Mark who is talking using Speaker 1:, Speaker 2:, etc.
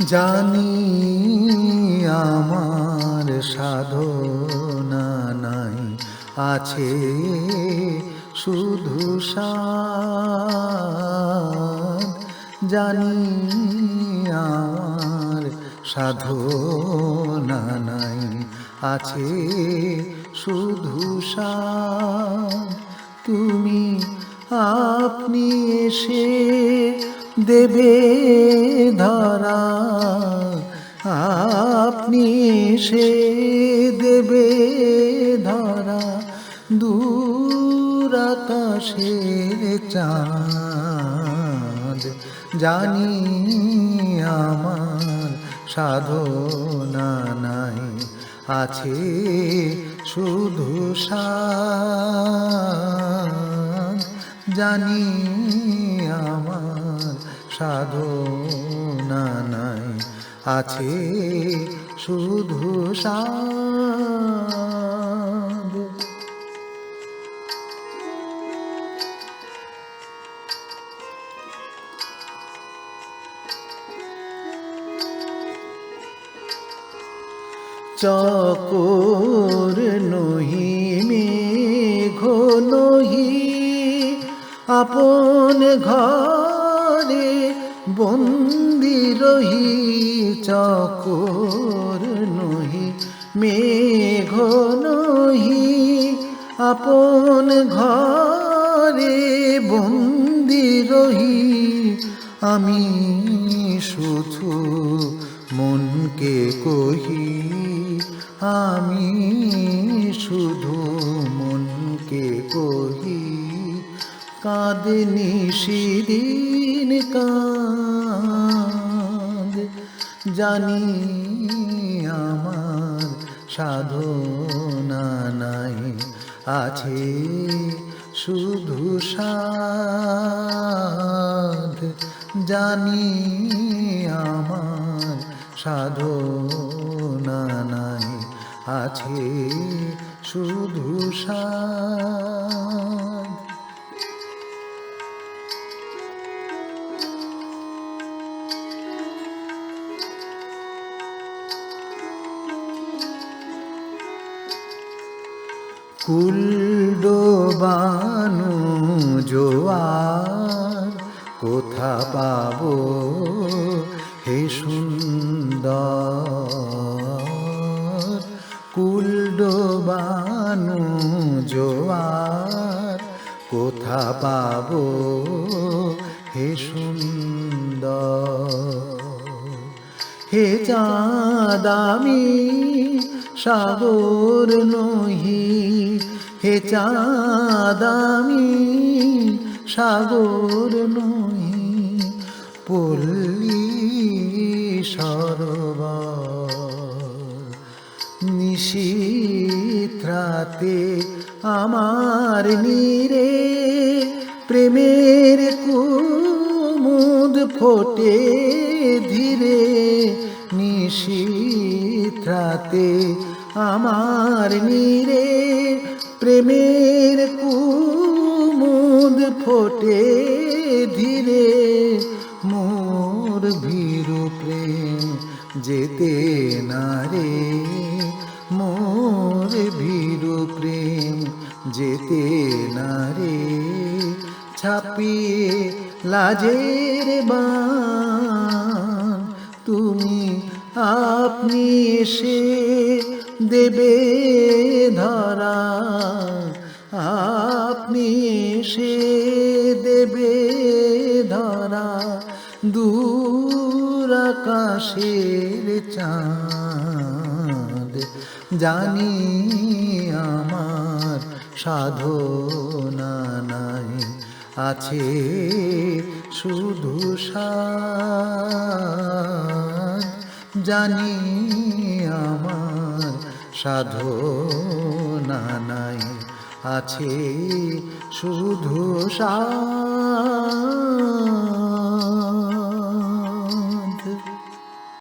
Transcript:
Speaker 1: জানি আমার সাধনা নাই, আছে শুধু জানি আমার সাধনা নাই, আছে শুধু তুমি আপনি এসে দেবে ধরা, আপনি সে দেবে ধরা, দূর আকাশে চাঁদ, জানি আমার সাধনা নাই, আছে শুধু সাধ জানি সাধনা নাই আছে শুধু সাধ। চকর নহি মেঘ নহি আপন ঘরে বন্দি রহি চকর নহি, মেঘ নহি, আপন ঘরে বন্দি রহি। আমি শুধু মনকে কহি, আমি শুধু মনকে কহি, কাঁদনি সেদিন কাঁদ। জানি আমার সাধনা নাই, আছে শুধু সাধ। জানি আমার সাধনা নাই, আছে শুধু সাধ। কুলডোবানু জোয়ার কোথা পাব হে সুন্দর? কুলডোবানু জোয়ার কোথা পাব হে সুন্দর? হে চাঁদামি সাগর নহি, হে চাঁদামি, সাগর নহি, পল্লী সরোবর। নিশিত্রাতে আমার নীরে প্রেমের কুমুদ ফোটে ধীরে। নিশিত্রাতে আমার নীরে প্রেমের কুমুদ ফোটে ধীরে। মোর ভীরু প্রেম যেতে না রে। মোর ভীরু প্রেম যেতে না রে। ছাপিয়ে লাজের বান, তুমি আপনি এসে দেবে ধরা। আপনি এসে দেবে ধরা। দূর আকাশের চাঁদ। জানি আমার সাধনা নাই, আছে শুধু সাধ। জানি আমার সাধনা নাই আছে শুধু সাধ